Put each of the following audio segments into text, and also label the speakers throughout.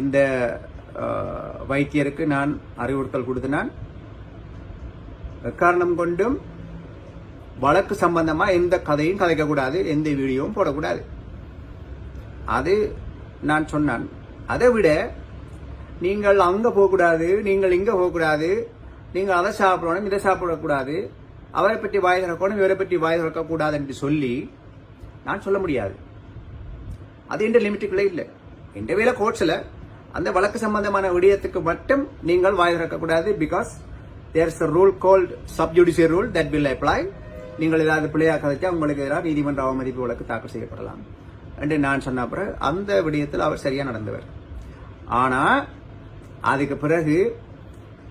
Speaker 1: இந்த வைத்தியருக்கு நான் அறிவுறுத்தல் கொடுத்தினான் காரணம் கொண்டும் வழக்கு சம்பந்தமாக எந்த கதையும் கதைக்கக்கூடாது எந்த வீடியோவும் போடக்கூடாது. அது நான் சொன்னான். அதை விட நீங்கள் அங்கே போகக்கூடாது நீங்கள் இங்கே போகக்கூடாது நீங்கள் அதை சாப்பிடணும் இதை சாப்பிடக்கூடாது அவரை பற்றி வாய் திறக்கணும் இவரை பற்றி வாய் திறக்கக்கூடாது என்று சொல்லி நான் சொல்ல முடியாது. அது என்ற லிமிட்டுக்குள்ளே இல்லை. எந்த வேலை கோர்ட்ஸில் அந்த வழக்கு சம்பந்தமான விடயத்துக்கு மட்டும் நீங்கள் வாய் திறக்கக்கூடாது because there is a rule called sub judicial rule that will apply நீங்கள் ஏதாவது பிள்ளையாக கதைச்சா உங்களுக்கு எதிராக நீதிமன்ற அவமதிப்பு வழக்கு தாக்கல் செய்யப்படலாம். என்று நான் சொன்ன பிறகு அந்த விடயத்தில் அவர் சரியாக நடந்தவர். ஆனால் அதுக்கு பிறகு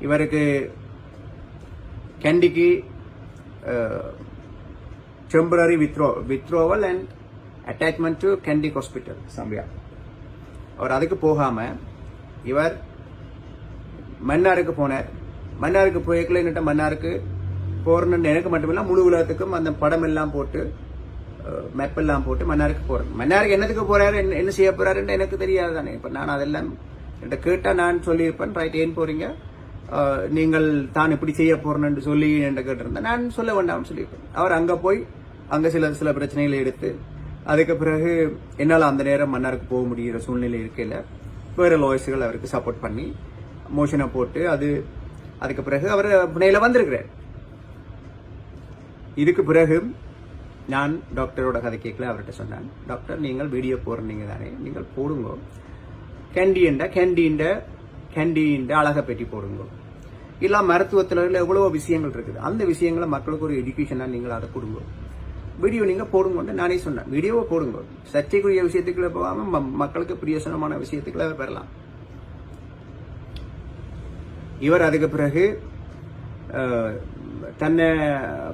Speaker 1: இவருக்கு கெண்டிக்கு temporary withdraw withdrawal and attachment to கெண்டிக் hospital சம்பியா அவர் அதுக்கு போகாமல் இவர் மன்னாருக்கு போனார். மன்னாருக்கு போய்க்கல என்னட்ட மன்னாருக்கு போறணும்னு எனக்கு மட்டுமில்ல முழு உலகத்துக்கும் அந்த படம் எல்லாம் போட்டு மேப் எல்லாம் போட்டு மன்னாருக்கு போறேன். மன்னாருக்கு என்னத்துக்கு போறாரு என்ன செய்ய போறாருன்னு எனக்கு தெரியாது தானே. இப்போ நான் அதெல்லாம் என்கிட்ட கேட்டால் நான் சொல்லியிருப்பேன். ரைட் ஏன் போறீங்க. நீங்கள் தான் இப்படி செய்ய போறேன்னு சொல்லி என்கிட்ட கேட்டிருந்தேன். நான் சொல்ல வேண்டாம்னு சொல்லியிருப்பேன். அவர் அங்கே போய் அங்கே சில சில பிரச்சனைகளை எடுத்து அதுக்கு பிறகு என்னால் அந்த நேரம் மன்னாருக்கு போக முடிகிற சூழ்நிலை இருக்கையில் வேறு லாயர்ஸுகள் அவருக்கு சப்போர்ட் பண்ணி மோஷனை போட்டு அது அதுக்கு பிறகு அவர் புனையில் வந்திருக்கிறார். இதுக்கு பிறகு நான் டாக்டரோட கதை கேட்கல அவர்கிட்ட சொன்னேன் டாக்டர் நீங்கள் வீடியோ போடுறீங்க தானே நீங்கள் போடுங்க. கேண்டீன்ட கேண்டீன்ட கேண்டீன்ட அழகை பெட்டி போடுங்க. இல்லை மருத்துவத்தில் எவ்வளவோ விஷயங்கள் இருக்குது. அந்த விஷயங்களை மக்களுக்கு ஒரு எஜுகேஷனாக நீங்கள் அதை கொடுங்க. வீடியோ நீங்கள் போடுங்கன்னு நானே சொன்னேன். வீடியோவை போடுங்க. சர்ச்சைக்குரிய விஷயத்துக்குள்ள போகாமல் ம- மக்களுக்கு பிரியசனமான விஷயத்துக்குள்ள பெறலாம் இவர் அதுக்கு பிறகு தன்னை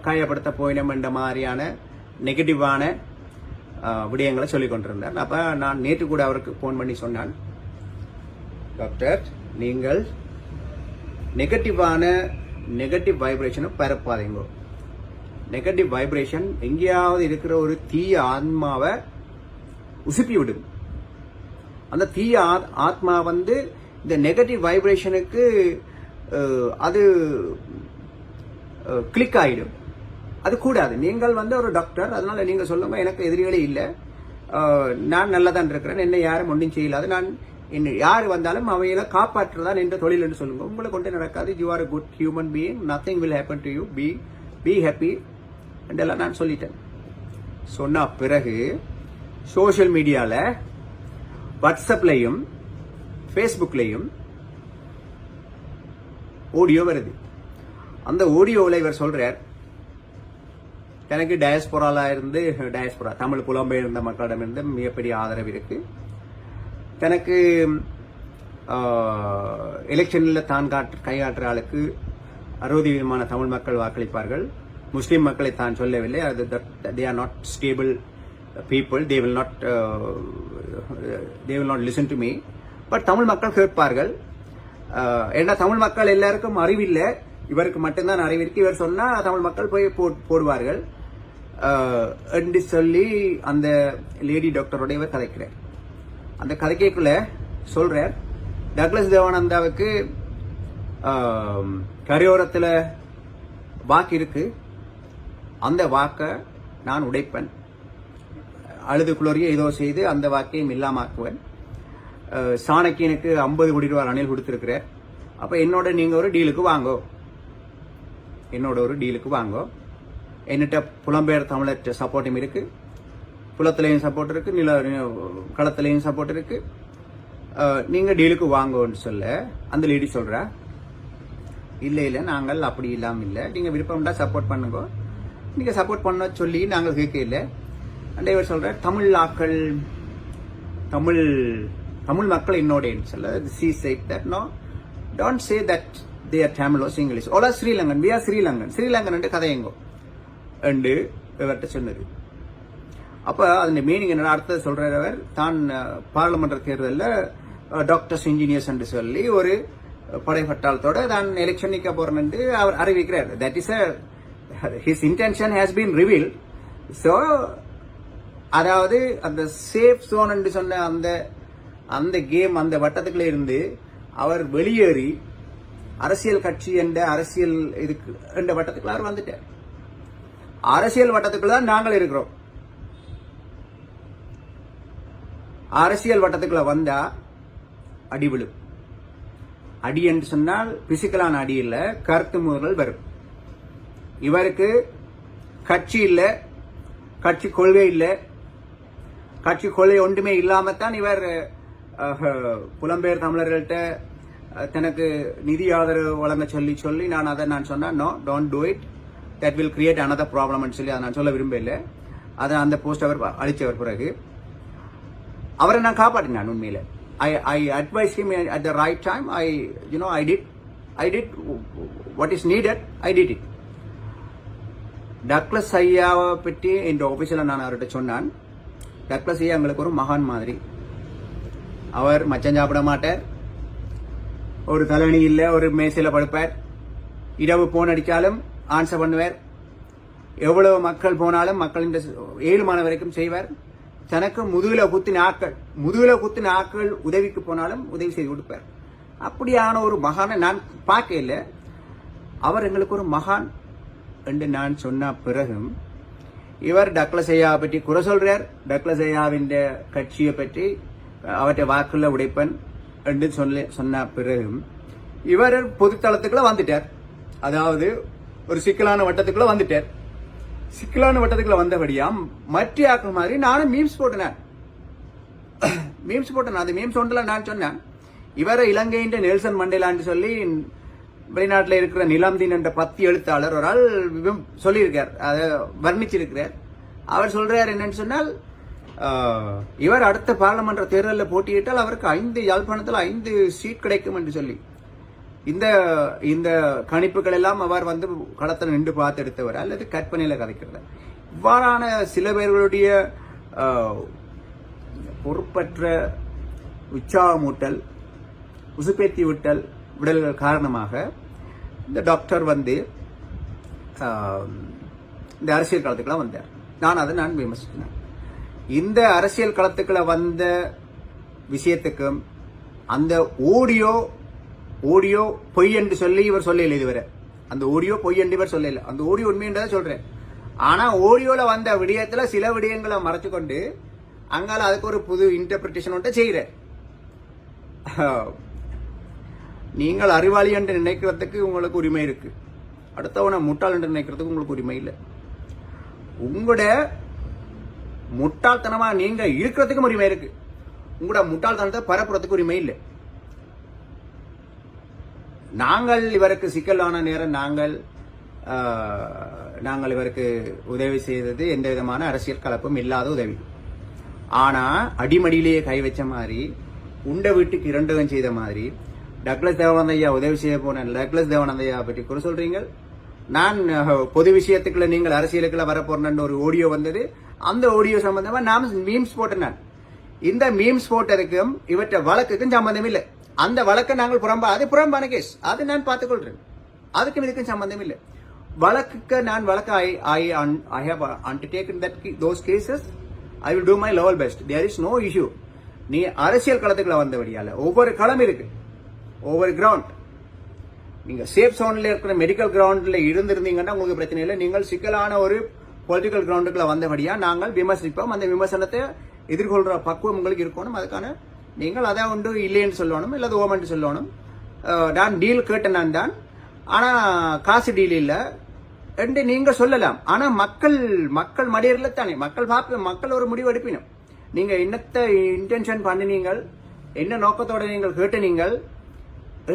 Speaker 1: காயப்படுத்த போயினம் என்ற மாதிரியான நெகட்டிவான விடயங்களை சொல்லிக் கொண்டிருந்தார். அப்போ நான் நேற்று கூட அவருக்கு ஃபோன் பண்ணி சொன்னான். டாக்டர் நீங்கள் நெகட்டிவான நெகட்டிவ் வைப்ரேஷனை பரப்பாதீங்க. நெகட்டிவ் வைப்ரேஷன் எங்கேயாவது இருக்கிற ஒரு தீய ஆத்மாவை உசுப்பி விடும். அந்த தீய ஆத்- ஆத்மா வந்து இந்த நெகட்டிவ் வைப்ரேஷனுக்கு அது கிளிக் ஆகிடும் அது கூடாது. நீங்கள் வந்து ஒரு டாக்டர் அதனால நீங்க சொல்லுங்க எனக்கு எதிரிகளே இல்லை. நான் நல்லா தான் இருக்கிறேன் என்ன யாரும் ஒன்றும் செய்யலாது. நான் என்ன யார் வந்தாலும் அவையில காப்பாற்றுறதான் என்ற தொழில் என்று சொல்லுங்க. உங்களை கொண்டு நடக்காது. You are good human being nothing will happen to you be be happy என்றெல்லாம் நான் சொல்லிட்டேன். சொன்ன பிறகு சோஷியல் மீடியாவில் வாட்ஸ்அப்லையும் ஃபேஸ்புக்லையும் ஆடியோ வருது. அந்த ஆடியோவில் இவர் சொல்கிறார் எனக்கு டயஸ்பொரால இருந்து டயஸ்போரா தமிழ் புலம்பெயர்ந்த மக்களிடமிருந்து மிகப்பெரிய ஆதரவு இருக்கு. தனக்கு எலெக்ஷனில் தான் காட்டு கையாற்றுற ஆளுக்கு அறுபது விதமான தமிழ் மக்கள் வாக்களிப்பார்கள். முஸ்லீம் மக்களை தான் சொல்லவில்லை. அது they are not stable people they will not they will not listen to me but Tamil மக்கள் கேட்பார்கள். Uh, ஏன்னா தமிழ் மக்கள் எல்லாருக்கும் அறிவில்லை. இவருக்கு மட்டும்தான் அறிவிருக்கு இவர் சொன்னால் தமிழ் மக்கள் போய் போ- போடுவார்கள். Uh, என்று சொல்லி அந்த லேடி டாக்டரோட இவர் கதைக்கிறார். அந்த கதைக்குள்ள சொல்கிறார் டக்ளஸ் தேவானந்தாவுக்கு um, கரையோரத்தில் வாக்கு இருக்குது அந்த வாக்கை நான் உடைப்பேன். அழுது குளறிய ஏதோ செய்து அந்த வாக்கையும் இல்லாமாக்குவேன். சாணக்கியனுக்கு ஐம்பது கோடி ரூபாய் அணில் கொடுத்திருக்கிறார். அப்போ என்னோட நீங்கள் ஒரு டீலுக்கு வாங்கோ. என்னோட ஒரு டீலுக்கு வாங்கோ. என்னட்ட புலம்பெயர் தமிழர் சப்போர்ட்டும் இருக்கு. புலத்திலையும் சப்போர்ட் இருக்கு. நில களத்துலேயும் சப்போர்ட் இருக்கு. நீங்கள் டீலுக்கு வாங்கோன்னு சொல்ல அந்த லேடி சொல்கிறா இல்லை இல்லை நாங்கள் அப்படி இல்லாமல் இல்லை. நீங்கள் விருப்பம்டா சப்போர்ட் பண்ணுங்க. நீங்கள் சப்போர்ட் பண்ண சொல்லி நாங்கள் கேட்கல. இல்ல அண்ட் இவர் சொல்ற தமிழ் ஆக்கள் தமிழ் தமிழ் மக்கள் என்னோடேன்னு சொல்ல see side that no don't say that they are Tamil English Ola Sri Lankan we are Sri Lankan Sri Lankan என்று கதையங்கோ என்று இவர்கிட்ட சொன்னது. அப்போ அதன் மீனிங் என்ன அடுத்தது சொல்றவர் தான் பாராளுமன்ற தேர்தலில் டாக்டர்ஸ் இன்ஜினியர்ஸ் என்று சொல்லி ஒரு படை பட்டாளத்தோட தான் எலெக்ஷன் நிற்க போறேன் என்று அவர் அறிவிக்கிறார். That is his intention has been reveal so அதாவது அந்த சேஃப் சோன் என்று சொன்ன அந்த அந்த கேம் அந்த வட்டத்துக்குள்ள இருந்து அவர் வெளியேறி அரசியல் கட்சி என்ற அரசியல் இதுக்கு என்ற வட்டத்துக்குள்ள அவர் வந்துட்டார். அரசியல் வட்டத்துக்குள்ள தான் நாங்கள் இருக்கிறோம். அரசியல் வட்டத்துக்குள்ள வந்தா அடி விழும். அடி என்று சொன்னால் பிசிக்கலான அடி இல்லை கருத்து முதல்கள் வரும். இவருக்கு கட்சி இல்லை கட்சி கொள்கை இல்லை. கட்சி கொள்கை ஒன்றுமே இல்லாமல் தான் இவர் புலம்பெயர் தமிழர்கள்ட்ட தனக்கு நிதி ஆதரவு வழங்க சொல்லி சொல்லி நான் அதை நான் சொன்னேன் no don't do it that will create another ப்ராப்ளம்னு சொல்லி அதை நான் சொல்ல விரும்பல அதை அந்த போஸ்ட் அவர் அழித்தவர் பிறகு. அவரை நான் காப்பாற்றினேன் உண்மையில். I I advise him at the right time I you know I did I did what is needed I did it Douglas ஐயாவை பற்றி இந்த ஆஃபீஸில் நான் அவர்கிட்ட சொன்னான். டக்ளஸ் ஐயா எங்களுக்கு ஒரு மகான் மாதிரி. அவர் மச்சம் சாப்பிட மாட்டார். ஒரு தலைவணி இல்லை ஒரு மேசையில் படுப்பார். இரவு போன் அடித்தாலும் ஆன்சர் பண்ணுவார். எவ்வளவு மக்கள் போனாலும் மக்கள் இந்த ஏழு மணி வரைக்கும் செய்வார். தனக்கு முதுகில் குத்தின ஆக்கள் முதுகில் குத்தின ஆட்கள் உதவிக்கு போனாலும் உதவி செய்து கொடுப்பார். அப்படியான ஒரு மகானை நான் பார்க்க இல்லை அவர் எங்களுக்கு ஒரு மகான். என்று நான் சொன்ன பிறகும் இவர் டக்ளஸ் பற்றி குறை சொல்றார். டக்ளஸ் கட்சியை பற்றி அவற்றை வாக்குள்ள உடைப்பன் என்று சொல்ல சொன்ன பிறகும் இவர் பொதுத்தளத்துக்குள்ள வந்துட்டார். அதாவது ஒரு சிக்கலான வட்டத்துக்குள்ள வந்துட்டார். சிக்கலான வட்டத்துக்குள்ள வந்தபடியா மற்ற ஆக்கள் மாதிரி நானும் மீம்ஸ் போட்டினேன். மீம்ஸ் போட்டேன் அது மீம்ஸ் ஒன்றில் நான் சொன்னேன். இவரை இலங்கையின் நெல்சன் மண்டேலான்னு சொல்லி வெளிநாட்டில் இருக்கிற நிலாம்தீன் என்ற பத்தி எழுத்தாளர் ஒரு ஆள் சொல்லியிருக்கார். அதை வர்ணிச்சிருக்கிறார். அவர் சொல்றார் என்னன்னு சொன்னால் இவர் அடுத்த பாராளுமன்ற தேர்தலில் போட்டியிட்டால் அவருக்கு ஐந்து யாழ்ப்பாணத்தில் ஐந்து சீட் கிடைக்கும் என்று சொல்லி. இந்த இந்த கணிப்புகள் எல்லாம் அவர் வந்து களத்தில் நின்று பார்த்து எடுத்தவர். அல்லது கற்பனையில் கதைக்கிறார். இவ்வாறான சில பேர்களுடைய பொறுப்பற்ற உற்சாகமூட்டல் உசுப்பேத்தி விட்டல் விடல்கள் காரணமாக இந்த டாக்டர் வந்து இந்த அரசியல் களத்துக்கெல்லாம் வந்தார். நான் அதை நான் விமர்சித்தேன் இந்த அரசியல் களத்துக்குள்ள வந்த விஷயத்துக்கும் அந்த ஓடியோ ஓடியோ பொய் என்று சொல்லி இவர் சொல்லல இதுவரை அந்த ஓடியோ பொய் என்று இவர் சொல்லல. அந்த ஓடியோ உண்மைன்றதை சொல்றேன். ஆனா ஓடியோல வந்த விடயத்துல சில விடயங்களை மறைச்சு கொண்டு அங்கால அதுக்கு ஒரு புது இன்டர்பிரிட்டேஷன் ஒன்றை செய்கிறேன் நீங்கள் அறிவாளி என்று நினைக்கிறதுக்கு உங்களுக்கு உரிமை இருக்கு. அடுத்தவனை முட்டாள் என்று நினைக்கிறதுக்கு உங்களுக்கு உரிமை இல்லை. உங்களோட முட்டாள்தனமா நீங்க இருக்கிறதுக்கும் உரிமை இருக்கு. உங்களோட முட்டாள்தனத்தை பரப்புறதுக்கு உரிமை இல்லை. நாங்கள் இவருக்கு சிக்கலான நேரம் நாங்கள் நாங்கள் இவருக்கு உதவி செய்தது எந்த விதமான அரசியல் கலப்பும் இல்லாத உதவி. ஆனா அடிமடியிலேயே கை வச்ச மாதிரி உண்ட வீட்டுக்கு இரண்டகம் செய்த மாதிரி டக்ளஸ் தேவானந்தையா உதவி செய்ய போன டக்ளஸ் தேவானந்தையா பற்றி குறை சொல்றீங்க நான் பொது விஷயத்துக்குள்ள நீங்கள் அரசியலுக்குள்ள வரப்போறேன்னு ஒரு ஆடியோ வந்தது. அந்த ஆடியோ சம்பந்தமா நான் மீம்ஸ் போட்டேன் நான். இந்த மீம்ஸ் போட்டதுக்கும் இவற்ற வழக்குக்கும் சம்பந்தம் இல்லை. அந்த வழக்கை நாங்கள் புறம்பா அது புறம்பான கேஸ் அது நான் பார்த்துக்கொள்றேன். அதுக்கும் இதுக்கும் சம்பந்தம் இல்லை. வழக்குக்கு நான் வழக்கு I I I have undertaken that those cases I will do my level best there is no issue நீ அரசியல் களத்துக்குள்ள வந்தபடியால ஒவ்வொரு களம் இருக்கு. ஓவர் கிரவுண்ட் நீங்க சேஃப் சோன்ல இருக்கிற மெடிக்கல் கிரவுண்ட்ல இருந்திருந்தீங்கன்னா உங்களுக்கு பிரச்சனை இல்லை. நீங்கள் சிக்கலான ஒரு பொலிட்டிக்கல் கிரவுண்டுக்குள்ள வந்தபடியா நாங்கள் விமர்சிப்போம். அந்த விமர்சனத்தை எதிர்கொள்கிற பக்குவம் உங்களுக்கு இருக்கணும். அதுக்கான நீங்கள் அதை ஒன்று இல்லைன்னு சொல்லணும் இல்லை ஓமன்ட்டு சொல்லணும். நான் டீல் கேட்டேன் நான் தான். ஆனால் காசு டீல் இல்லை. என்று நீங்கள் சொல்லலாம். ஆனால் மக்கள் மக்கள் மடியரில் தானே. மக்கள் பார்ப்ப மக்கள் ஒரு முடிவு எடுப்பினும். நீங்கள் என்னத்தை இன்டென்ஷன் பண்ணினீங்கள்? என்ன நோக்கத்தோட நீங்கள் கேட்டு நீங்கள்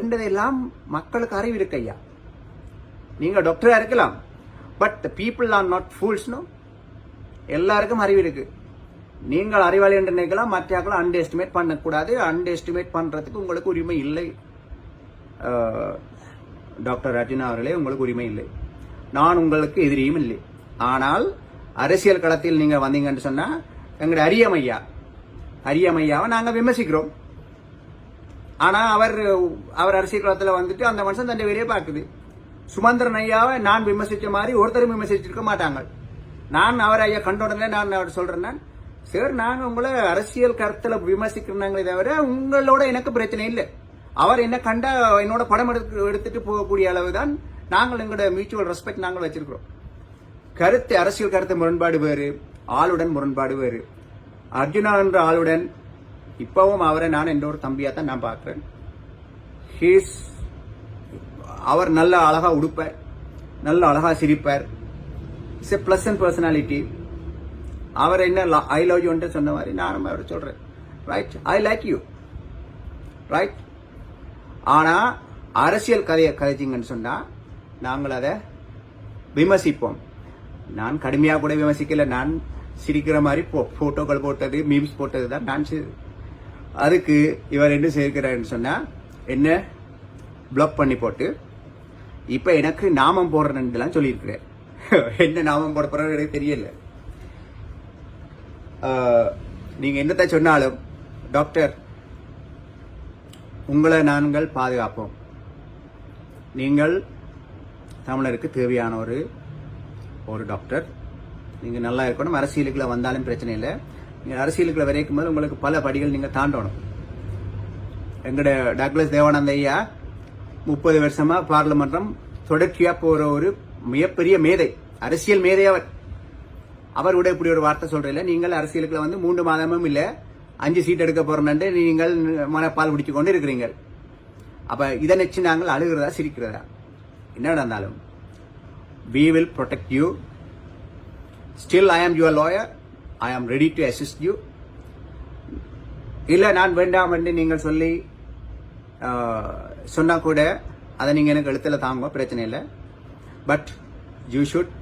Speaker 1: என்றதெல்லாம் மக்களுக்கு அறிவு இருக்கு ஐயா. நீங்க டாக்டரா இருக்கலாம். But people are not fools no எல்லாருக்கும் அறிவு இருக்கு நீங்கள் அறிவாளி என்று நினைக்கலாம் மற்றாக்களை அண்டர் எஸ்டிமேட் பண்ணக்கூடாது. அண்டர் எஸ்டிமேட் பண்ணுறதுக்கு உங்களுக்கு உரிமை இல்லை. டாக்டர் ரஜினா அவர்களே உங்களுக்கு உரிமை இல்லை. நான் உங்களுக்கு எதிரியும் இல்லை. ஆனால் அரசியல் களத்தில் நீங்கள் வந்தீங்கன்னு சொன்னால் எங்களுடைய அரியமையா அரியமையாவை நாங்கள் விமர்சிக்கிறோம். ஆனால் அவர் அவர் அரசியல் களத்தில் வந்துட்டு அந்த மனுஷன் தன் வெளியே பார்க்குது. சுமந்திரன் ஐயாவை நான் விமர்சித்த மாதிரி ஒருத்தரும் விமர்சிச்சிருக்க மாட்டாங்க. நான் அவர் ஐயா கண்ட உடனே நான் அவர் சொல்கிறேன்னா சார் நாங்கள் உங்களை அரசியல் கருத்தில் விமர்சிக்கிறாங்களே தவிர உங்களோட எனக்கு பிரச்சனை இல்லை. அவர் என்ன கண்டா என்னோட படம் எடுத்து எடுத்துட்டு போகக்கூடிய அளவு தான் நாங்கள் எங்களோட மியூச்சுவல் ரெஸ்பெக்ட் நாங்கள் வச்சிருக்கிறோம். கருத்து அரசியல் கருத்து முரண்பாடு வேறு ஆளுடன் முரண்பாடு வேறு. அர்ஜுனா என்ற ஆளுடன் இப்பவும் அவரை நான் என்ற ஒரு தம்பியா தான் நான் பார்க்கிறேன். ஹீஸ் அவர் நல்ல அழகா உடுப்பார் நல்ல அழகா சிரிப்பார். இட்ஸ் எ பிளசன்ட் பர்சனாலிட்டி அவர் என்ன ஐ லவ் யூன்ட்டு சொன்ன மாதிரி நானும் அவரை சொல்கிறேன் right I like you right ஆனால் அரசியல் கதையை கதைச்சிங்கன்னு சொன்னால் நாங்கள் அதை விமர்சிப்போம். நான் கடுமையாக கூட விமர்சிக்கல. நான் சிரிக்கிற மாதிரி போ- ஃபோட்டோக்கள் போட்டது மீம்ஸ் போட்டது தான் நான் அதுக்கு இவர் என்ன செய்கிறாருன்னு சொன்னால் என்ன? பிளாக் பண்ணி போட்டு இப்போ எனக்கு நாமம் போடுறேன்லாம் சொல்லியிருக்கிறார். என்ன நாமம் போட போறது எனக்கு தெரியல. நீங்கள் என்னத்தை சொன்னாலும் டாக்டர் உங்களை நாங்கள் பாதுகாப்போம். நீங்கள் தமிழருக்கு தேவையான ஒரு ஒரு டாக்டர் நீங்கள் நல்லா இருக்கணும் அரசியலுக்குள்ள வந்தாலும் பிரச்சனை இல்லை. நீங்கள் அரசியலுக்குள்ள வரைக்கும் போது உங்களுக்கு பல படிகள் நீங்கள் தாண்டணும். எங்கட டாக்டர்ஸ் தேவானந்த ஐயா முப்பது வருஷமா பார்லிமன்றம் தொடர்ச்சியாக போகிற ஒரு மிகப்பெரிய மேதை அரசியல் மேதை அவர். அவர் கூட இப்படி ஒரு வார்த்தை சொல்றீங்க நீங்கள் அரசியலுக்குள்ள வந்து மூன்று மாதமும் இல்லை அஞ்சு சீட் எடுக்க போறோம்னு நீங்கள் மனப்பால் குடிச்சு கொண்டு இருக்கிறீங்க. அப்போ இதை நினைச்சு நாங்கள் அழுகிறதா சிரிக்கிறதா? என்ன நடந்தாலும் we will protect you still I am your lawyer i am ready to assist you இல்ல நான் வேண்டாம் என்று நீங்கள் சொல்லி ஆஹ், சொன்னா கூட அதை நீங்க எனக்கு எழுத்துல தாங்க பிரச்சனை இல்லை but you should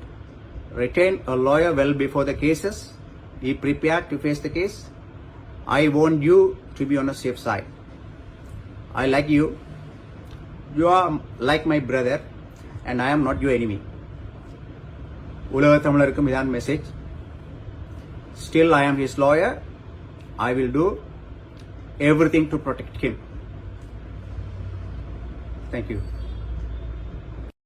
Speaker 1: retain a lawyer well before the cases be prepared to face the case i want you to be on a safe side i like you you are like my brother and i am not your enemy உலக தமிழருக்கும் இதான் message Still, I am his lawyer. I will do everything to protect him. Thank you.